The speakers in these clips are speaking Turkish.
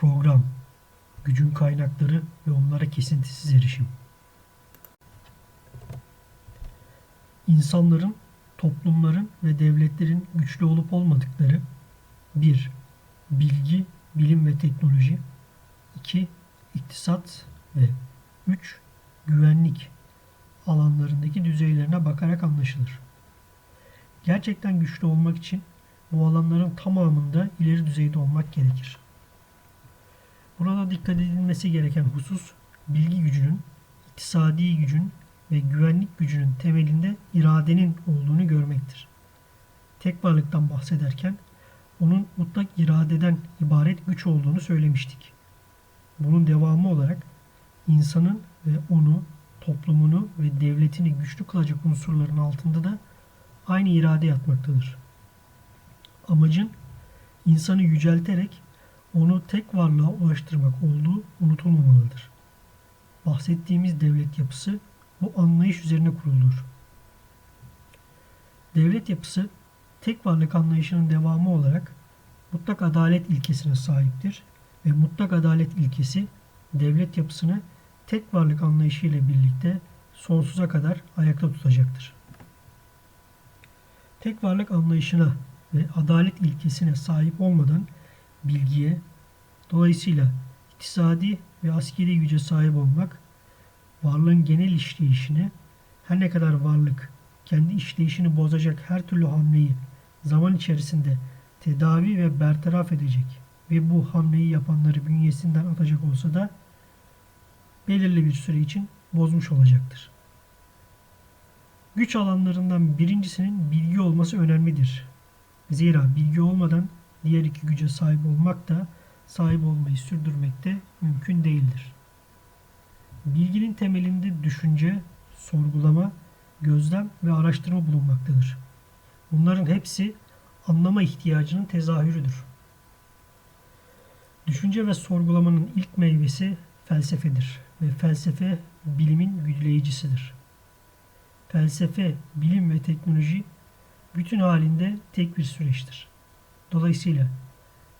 program, gücün kaynakları ve onlara kesintisiz erişim. İnsanların, toplumların ve devletlerin güçlü olup olmadıkları 1. Bilgi, bilim ve teknoloji 2. İktisat ve 3. Güvenlik alanlarındaki düzeylerine bakarak anlaşılır. Gerçekten güçlü olmak için bu alanların tamamında ileri düzeyde olmak gerekir. Burada dikkat edilmesi gereken husus bilgi gücünün, iktisadi gücün ve güvenlik gücünün temelinde iradenin olduğunu görmektir. Tek varlıktan bahsederken onun mutlak iradeden ibaret güç olduğunu söylemiştik. Bunun devamı olarak insanın ve onu, toplumunu ve devletini güçlü kılacak unsurların altında da aynı irade yatmaktadır. Amacın insanı yücelterek onu tek varlığa ulaştırmak olduğu unutulmamalıdır. Bahsettiğimiz devlet yapısı bu anlayış üzerine kurulur. Devlet yapısı tek varlık anlayışının devamı olarak mutlak adalet ilkesine sahiptir ve mutlak adalet ilkesi devlet yapısını tek varlık anlayışı ile birlikte sonsuza kadar ayakta tutacaktır. Tek varlık anlayışına ve adalet ilkesine sahip olmadan bilgiye, dolayısıyla iktisadi ve askeri güce sahip olmak, varlığın genel işleyişini, her ne kadar varlık kendi işleyişini bozacak her türlü hamleyi zaman içerisinde tedavi ve bertaraf edecek ve bu hamleyi yapanları bünyesinden atacak olsa da belirli bir süre için bozmuş olacaktır. Güç alanlarından birincisinin bilgi olması önemlidir. Zira bilgi olmadan diğer iki güce sahip olmak da sahip olmayı sürdürmek de mümkün değildir. Bilginin temelinde düşünce, sorgulama, gözlem ve araştırma bulunmaktadır. Bunların hepsi anlama ihtiyacının tezahürüdür. Düşünce ve sorgulamanın ilk meyvesi felsefedir ve felsefe bilimin güdüleyicisidir. Felsefe, bilim ve teknoloji bütün halinde tek bir süreçtir. Dolayısıyla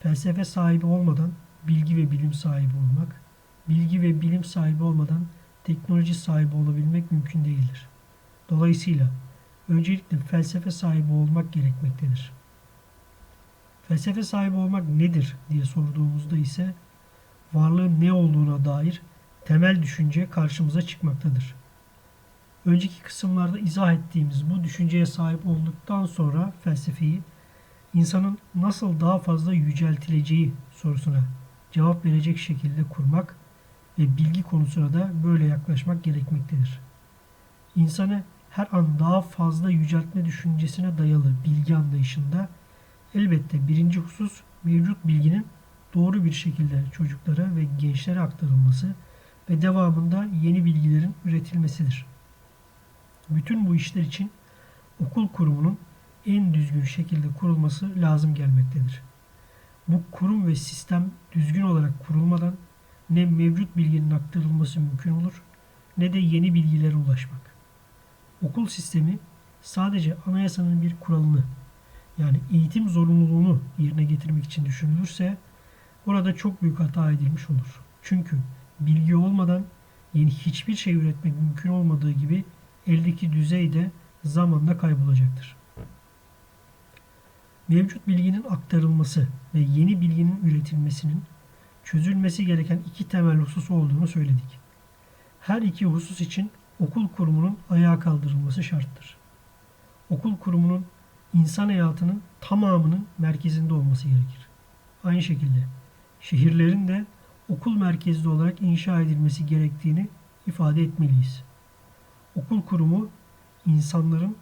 felsefe sahibi olmadan bilgi ve bilim sahibi olmak, bilgi ve bilim sahibi olmadan teknoloji sahibi olabilmek mümkün değildir. Dolayısıyla öncelikle felsefe sahibi olmak gerekmektedir. Felsefe sahibi olmak nedir diye sorduğumuzda ise varlığın ne olduğuna dair temel düşünce karşımıza çıkmaktadır. Önceki kısımlarda izah ettiğimiz bu düşünceye sahip olduktan sonra felsefeyi insanın nasıl daha fazla yüceltileceği sorusuna cevap verecek şekilde kurmak ve bilgi konusuna da böyle yaklaşmak gerekmektedir. İnsanı her an daha fazla yüceltme düşüncesine dayalı bilgi anlayışında elbette birinci husus mevcut bilginin doğru bir şekilde çocuklara ve gençlere aktarılması ve devamında yeni bilgilerin üretilmesidir. Bütün bu işler için okul kurumunun en düzgün şekilde kurulması lazım gelmektedir. Bu kurum ve sistem düzgün olarak kurulmadan ne mevcut bilginin aktarılması mümkün olur ne de yeni bilgilere ulaşmak. Okul sistemi sadece anayasanın bir kuralını yani eğitim zorunluluğunu yerine getirmek için düşünülürse burada çok büyük hata edilmiş olur. Çünkü bilgi olmadan yeni hiçbir şey üretmek mümkün olmadığı gibi eldeki düzey de zamanla kaybolacaktır. Mevcut bilginin aktarılması ve yeni bilginin üretilmesinin çözülmesi gereken iki temel husus olduğunu söyledik. Her iki husus için okul kurumunun ayağa kaldırılması şarttır. Okul kurumunun insan hayatının tamamının merkezinde olması gerekir. Aynı şekilde şehirlerin de okul merkezli olarak inşa edilmesi gerektiğini ifade etmeliyiz. Okul kurumu insanların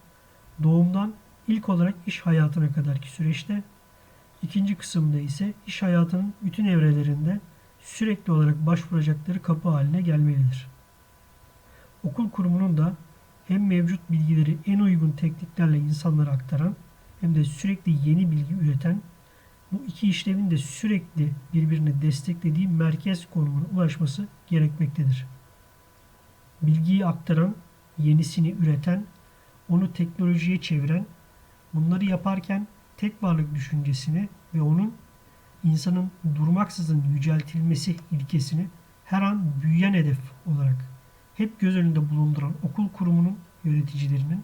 doğumdan ilk olarak iş hayatına kadarki süreçte, ikinci kısımda ise iş hayatının bütün evrelerinde sürekli olarak başvuracakları kapı haline gelmelidir. Okul kurumunun da hem mevcut bilgileri en uygun tekniklerle insanlara aktaran hem de sürekli yeni bilgi üreten bu iki işlemin de sürekli birbirini desteklediği merkez konumuna ulaşması gerekmektedir. Bilgiyi aktaran, yenisini üreten, onu teknolojiye çeviren, bunları yaparken tek varlık düşüncesini ve onun insanın durmaksızın yüceltilmesi ilkesini her an büyüyen hedef olarak hep göz önünde bulunduran okul kurumunun yöneticilerinin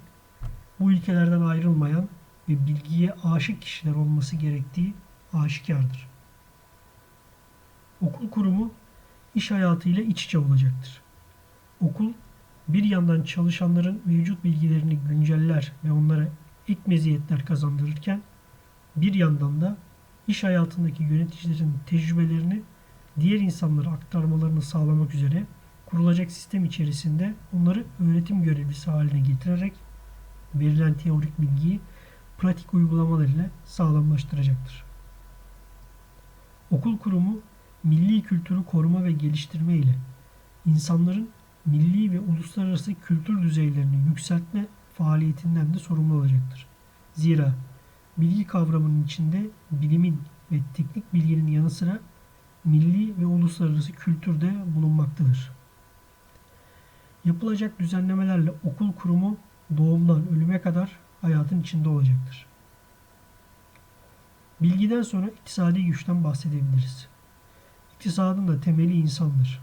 bu ilkelerden ayrılmayan ve bilgiye aşık kişiler olması gerektiği aşikardır. Okul kurumu iş hayatıyla iç içe olacaktır. Okul bir yandan çalışanların mevcut bilgilerini günceller ve onlara ek meziyetler kazandırırken bir yandan da iş hayatındaki yöneticilerin tecrübelerini diğer insanlara aktarmalarını sağlamak üzere kurulacak sistem içerisinde onları öğretim görevlisi haline getirerek verilen teorik bilgiyi pratik uygulamalar ile sağlamlaştıracaktır. Okul kurumu milli kültürü koruma ve geliştirme ile insanların milli ve uluslararası kültür düzeylerini yükseltme faaliyetinden de sorumlu olacaktır. Zira bilgi kavramının içinde bilimin ve teknik bilginin yanı sıra milli ve uluslararası kültür de bulunmaktadır. Yapılacak düzenlemelerle okul kurumu doğumdan ölüme kadar hayatın içinde olacaktır. Bilgiden sonra iktisadi güçten bahsedebiliriz. İktisadın da temeli insandır.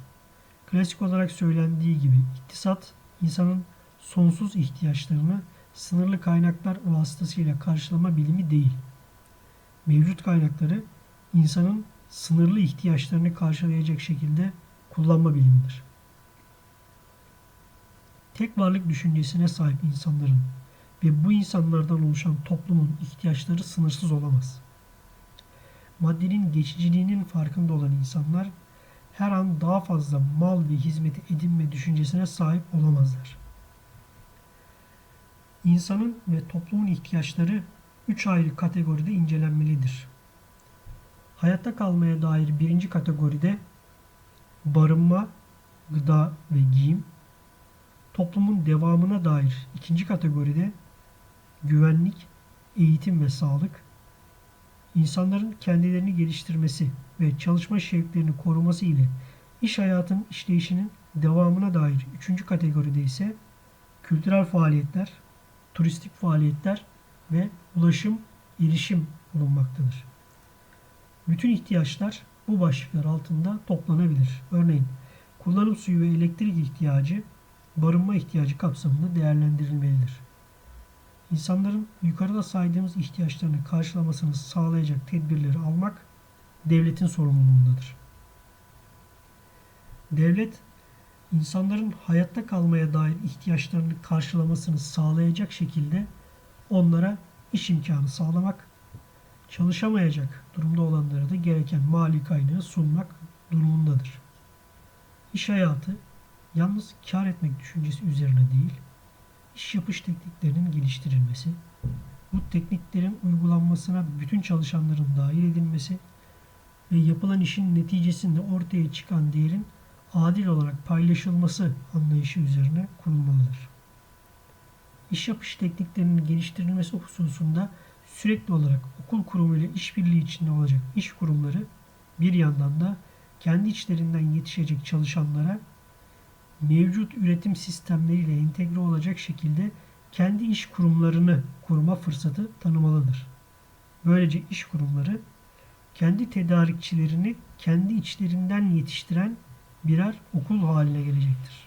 Klasik olarak söylendiği gibi iktisat insanın sonsuz ihtiyaçlarını sınırlı kaynaklar vasıtasıyla karşılama bilimi değil. Mevcut kaynakları insanın sınırlı ihtiyaçlarını karşılayacak şekilde kullanma bilimidir. Tek varlık düşüncesine sahip insanların ve bu insanlardan oluşan toplumun ihtiyaçları sınırsız olamaz. Maddenin geçiciliğinin farkında olan insanlar her an daha fazla mal ve hizmeti edinme düşüncesine sahip olamazlar. İnsanın ve toplumun ihtiyaçları üç ayrı kategoride incelenmelidir. Hayatta kalmaya dair birinci kategoride barınma, gıda ve giyim, toplumun devamına dair ikinci kategoride güvenlik, eğitim ve sağlık, insanların kendilerini geliştirmesi ve çalışma şevklerini koruması ile iş hayatının işleyişinin devamına dair üçüncü kategoride ise kültürel faaliyetler, turistik faaliyetler ve ulaşım, erişim bulunmaktadır. Bütün ihtiyaçlar bu başlıklar altında toplanabilir. Örneğin kullanım suyu ve elektrik ihtiyacı barınma ihtiyacı kapsamında değerlendirilmelidir. İnsanların yukarıda saydığımız ihtiyaçlarını karşılamasını sağlayacak tedbirleri almak devletin sorumluluğundadır. Devlet, insanların hayatta kalmaya dair ihtiyaçlarını karşılamasını sağlayacak şekilde onlara iş imkanı sağlamak, çalışamayacak durumda olanlara da gereken mali kaynağı sunmak durumundadır. İş hayatı yalnız kar etmek düşüncesi üzerine değil, iş yapış tekniklerinin geliştirilmesi, bu tekniklerin uygulanmasına bütün çalışanların dahil edilmesi ve yapılan işin neticesinde ortaya çıkan değerin adil olarak paylaşılması anlayışı üzerine kurulmalıdır. İş yapış tekniklerinin geliştirilmesi hususunda sürekli olarak okul kurumu ile işbirliği içinde olacak iş kurumları bir yandan da kendi içlerinden yetişecek çalışanlara mevcut üretim sistemleriyle entegre olacak şekilde kendi iş kurumlarını kurma fırsatı tanımalıdır. Böylece iş kurumları kendi tedarikçilerini kendi içlerinden yetiştiren birer okul haline gelecektir.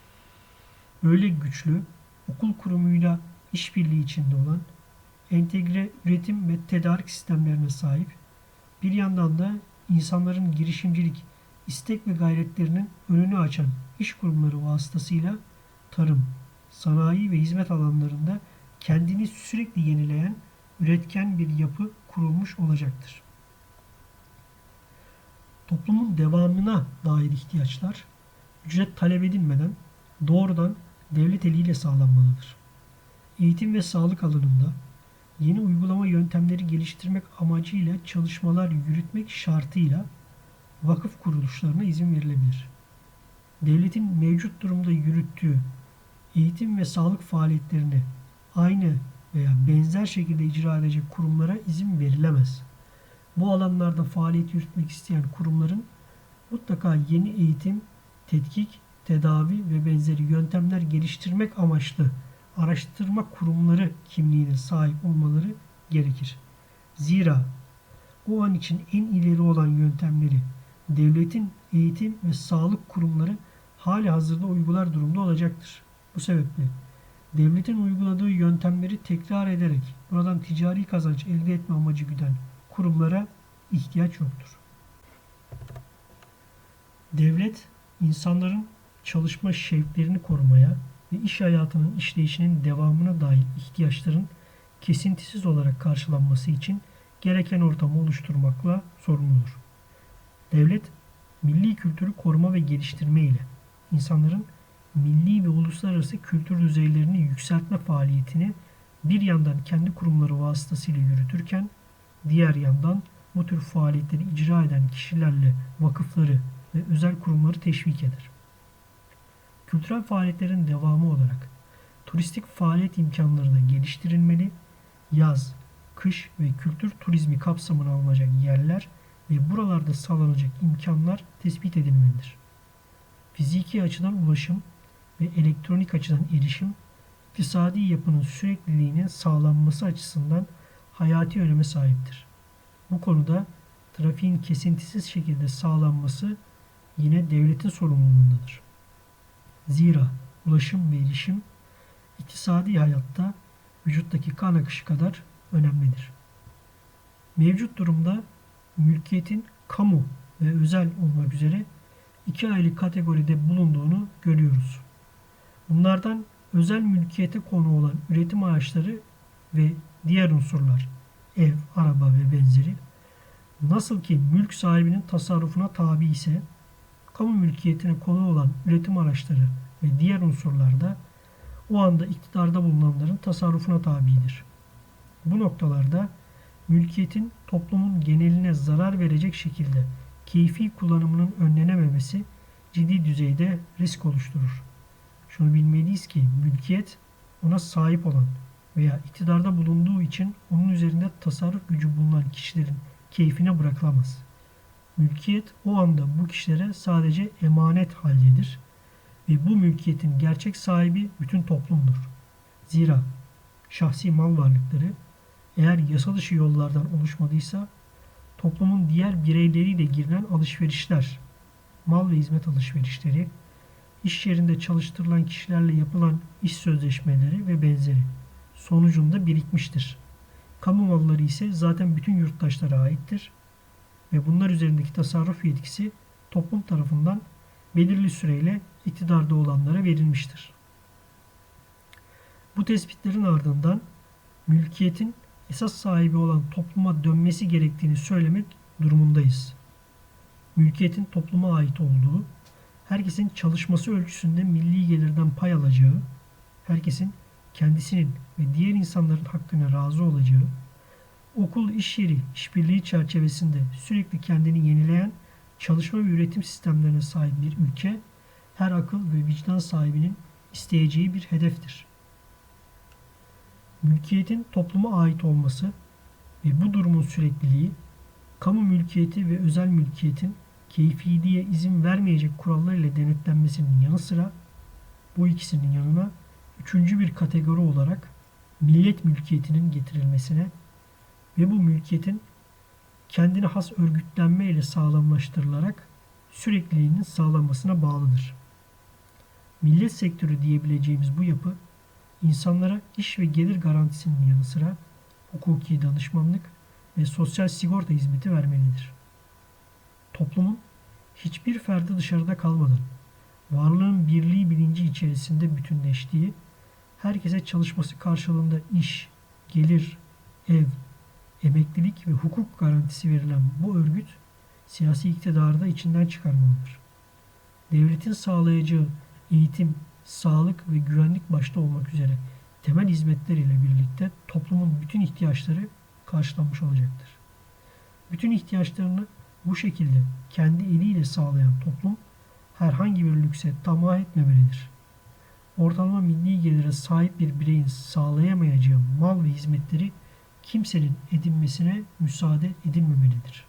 Öyle güçlü okul kurumuyla işbirliği içinde olan entegre üretim ve tedarik sistemlerine sahip bir yandan da insanların girişimcilik, istek ve gayretlerinin önünü açan iş kurumları vasıtasıyla tarım, sanayi ve hizmet alanlarında kendini sürekli yenileyen üretken bir yapı kurulmuş olacaktır. Toplumun devamına dair ihtiyaçlar ücret talep edilmeden doğrudan devlet eliyle sağlanmalıdır. Eğitim ve sağlık alanında yeni uygulama yöntemleri geliştirmek amacıyla çalışmalar yürütmek şartıyla vakıf kuruluşlarına izin verilebilir. Devletin mevcut durumda yürüttüğü eğitim ve sağlık faaliyetlerini aynı veya benzer şekilde icra edecek kurumlara izin verilemez. Bu alanlarda faaliyet yürütmek isteyen kurumların mutlaka yeni eğitim, tetkik, tedavi ve benzeri yöntemler geliştirmek amaçlı araştırma kurumları kimliğine sahip olmaları gerekir. Zira o an için en ileri olan yöntemleri devletin eğitim ve sağlık kurumları hali hazırda uygular durumda olacaktır. Bu sebeple devletin uyguladığı yöntemleri tekrar ederek buradan ticari kazanç elde etme amacı güden kurumlara ihtiyaç yoktur. Devlet insanların çalışma şevklerini korumaya ve iş hayatının işleyişinin devamına dair ihtiyaçların kesintisiz olarak karşılanması için gereken ortamı oluşturmakla sorumludur. Devlet, milli kültürü koruma ve geliştirme ile insanların milli ve uluslararası kültür düzeylerini yükseltme faaliyetini bir yandan kendi kurumları vasıtasıyla yürütürken, diğer yandan bu tür faaliyetleri icra eden kişilerle vakıfları ve özel kurumları teşvik eder. Kültürel faaliyetlerin devamı olarak turistik faaliyet imkanları da geliştirilmeli, yaz, kış ve kültür turizmi kapsamına alınacak yerler ve buralarda sağlanacak imkanlar tespit edilmelidir. Fiziki açıdan ulaşım ve elektronik açıdan erişim, iktisadi yapının sürekliliğinin sağlanması açısından hayati öneme sahiptir. Bu konuda trafiğin kesintisiz şekilde sağlanması yine devletin sorumluluğundadır. Zira ulaşım ve erişim iktisadi hayatta vücuttaki kan akışı kadar önemlidir. Mevcut durumda mülkiyetin kamu ve özel olmak üzere iki ayrı kategoride bulunduğunu görüyoruz. Bunlardan özel mülkiyete konu olan üretim araçları ve diğer unsurlar, ev, araba ve benzeri, nasıl ki mülk sahibinin tasarrufuna tabi ise, kamu mülkiyetine konu olan üretim araçları ve diğer unsurlar da o anda iktidarda bulunanların tasarrufuna tabidir. Bu noktalarda mülkiyetin toplumun geneline zarar verecek şekilde keyfi kullanımının önlenememesi ciddi düzeyde risk oluşturur. Şunu bilmeliyiz ki mülkiyet ona sahip olan veya iktidarda bulunduğu için onun üzerinde tasarruf gücü bulunan kişilerin keyfine bırakılamaz. Mülkiyet o anda bu kişilere sadece emanet haldedir ve bu mülkiyetin gerçek sahibi bütün toplumdur. Zira şahsi mal varlıkları eğer yasa dışı yollardan oluşmadıysa toplumun diğer bireyleriyle girilen alışverişler, mal ve hizmet alışverişleri, iş yerinde çalıştırılan kişilerle yapılan iş sözleşmeleri ve benzeri sonucunda birikmiştir. Kamu malları ise zaten bütün yurttaşlara aittir ve bunlar üzerindeki tasarruf yetkisi toplum tarafından belirli süreyle iktidarda olanlara verilmiştir. Bu tespitlerin ardından mülkiyetin esas sahibi olan topluma dönmesi gerektiğini söylemek durumundayız. Mülkiyetin topluma ait olduğu, herkesin çalışması ölçüsünde milli gelirden pay alacağı, herkesin kendisinin ve diğer insanların hakkına razı olacağı, okul, iş yeri, işbirliği çerçevesinde sürekli kendini yenileyen çalışma ve üretim sistemlerine sahip bir ülke, her akıl ve vicdan sahibinin isteyeceği bir hedeftir. Mülkiyetin topluma ait olması ve bu durumun sürekliliği, kamu mülkiyeti ve özel mülkiyetin keyfiliğe izin vermeyecek kurallar ile denetlenmesinin yanı sıra bu ikisinin yanına üçüncü bir kategori olarak millet mülkiyetinin getirilmesine ve bu mülkiyetin kendine has örgütlenme ile sağlamlaştırılarak sürekliliğinin sağlanmasına bağlıdır. Millet sektörü diyebileceğimiz bu yapı insanlara iş ve gelir garantisinin yanı sıra hukuki danışmanlık ve sosyal sigorta hizmeti vermelidir. Toplumun hiçbir ferdi dışarıda kalmadan varlığın birliği bilinci içerisinde bütünleştiği, herkese çalışması karşılığında iş, gelir, ev, emeklilik ve hukuk garantisi verilen bu örgüt siyasi iktidarı da içinden çıkarmalıdır. Devletin sağlayacağı eğitim, sağlık ve güvenlik başta olmak üzere temel hizmetler ile birlikte toplumun bütün ihtiyaçları karşılanmış olacaktır. Bütün ihtiyaçlarını bu şekilde kendi eliyle sağlayan toplum herhangi bir lükse tamah etmemelidir. Ortalama milli gelire sahip bir bireyin sağlayamayacağı mal ve hizmetleri kimsenin edinmesine müsaade edilmemelidir.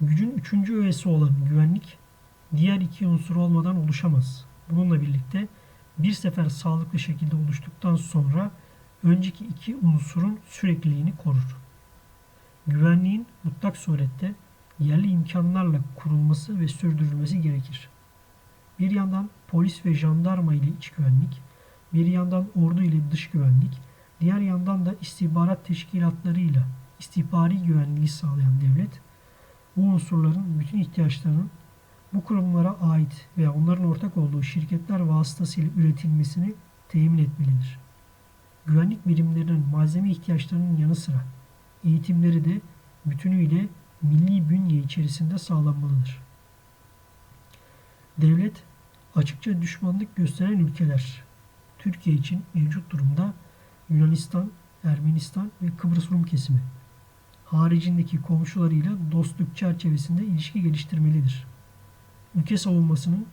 Gücün üçüncü öğesi olan güvenlik, diğer iki unsur olmadan oluşamaz. Bununla birlikte bir sefer sağlıklı şekilde oluştuktan sonra önceki iki unsurun sürekliliğini korur. güvenliğin mutlak surette yerli imkanlarla kurulması ve sürdürülmesi gerekir. Bir yandan polis ve jandarma ile iç güvenlik, bir yandan ordu ile dış güvenlik, diğer yandan da istihbarat teşkilatlarıyla istihbari güvenliği sağlayan devlet, bu unsurların bütün ihtiyaçlarının bu kurumlara ait veya onların ortak olduğu şirketler vasıtasıyla üretilmesini temin etmelidir. Güvenlik birimlerinin malzeme ihtiyaçlarının yanı sıra eğitimleri de bütünüyle milli bünye içerisinde sağlanmalıdır. Devlet açıkça düşmanlık gösteren ülkeler Türkiye için mevcut durumda Yunanistan, Ermenistan ve Kıbrıs Rum kesimi haricindeki komşularıyla dostluk çerçevesinde ilişki geliştirmelidir. Ülke savunmasının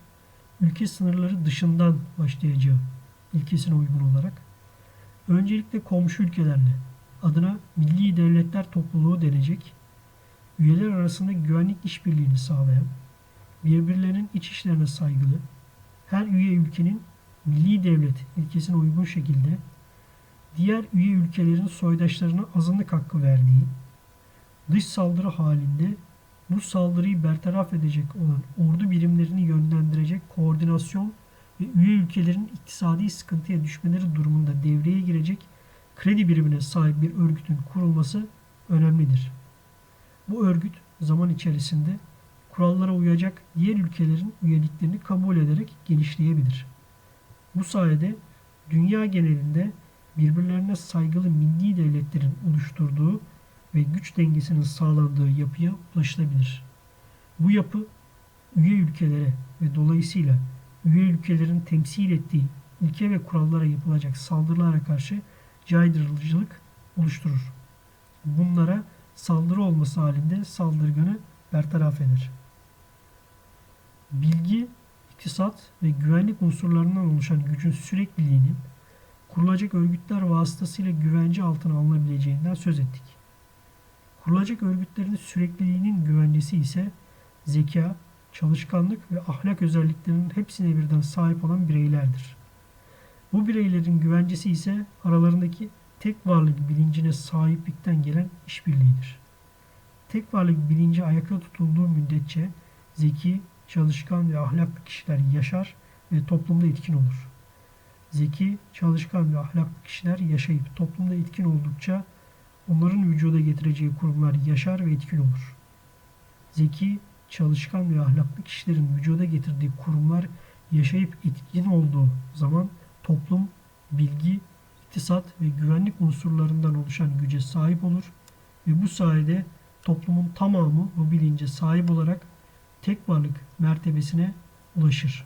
ülke sınırları dışından başlayacağı ilkesine uygun olarak öncelikle komşu ülkelerle adına Milli Devletler Topluluğu denecek üyeler arasında güvenlik işbirliğini sağlayan, birbirlerinin iç işlerine saygılı, her üye ülkenin milli devlet ilkesine uygun şekilde diğer üye ülkelerin soydaşlarına azınlık hakkı verdiği, dış saldırı halinde bu saldırıyı bertaraf edecek olan ordu birimlerini yönlendirecek koordinasyon ve üye ülkelerin iktisadi sıkıntıya düşmeleri durumunda devreye girecek kredi birimine sahip bir örgütün kurulması önemlidir. Bu örgüt zaman içerisinde kurallara uyacak diğer ülkelerin üyeliklerini kabul ederek genişleyebilir. Bu sayede dünya genelinde birbirlerine saygılı milli devletlerin oluşturduğu ve güç dengesinin sağlandığı yapıya ulaşılabilir. Bu yapı üye ülkelere ve dolayısıyla üye ülkelerin temsil ettiği ilke ve kurallara yapılacak saldırılara karşı caydırıcılık oluşturur. Bunlara saldırı olması halinde saldırganı bertaraf eder. Bilgi, iktisat ve güvenlik unsurlarından oluşan gücün sürekliliğinin kurulacak örgütler vasıtasıyla güvence altına alınabileceğinden söz ettik. Kurulacak örgütlerin sürekliliğinin güvencesi ise zeka, çalışkanlık ve ahlak özelliklerinin hepsine birden sahip olan bireylerdir. Bu bireylerin güvencesi ise aralarındaki tek varlık bilincine sahiplikten gelen işbirliğidir. Tek varlık bilinci ayakta tutulduğu müddetçe zeki, çalışkan ve ahlaklı kişiler yaşar ve toplumda etkin olur. Zeki, çalışkan ve ahlaklı kişiler yaşayıp toplumda etkin oldukça onların vücuda getireceği kurumlar yaşar ve etkin olur. Zeki, çalışkan ve ahlaklı kişilerin vücuda getirdiği kurumlar yaşayıp etkin olduğu zaman toplum, bilgi, iktisat ve güvenlik unsurlarından oluşan güce sahip olur ve bu sayede toplumun tamamı bu bilince sahip olarak tek varlık mertebesine ulaşır.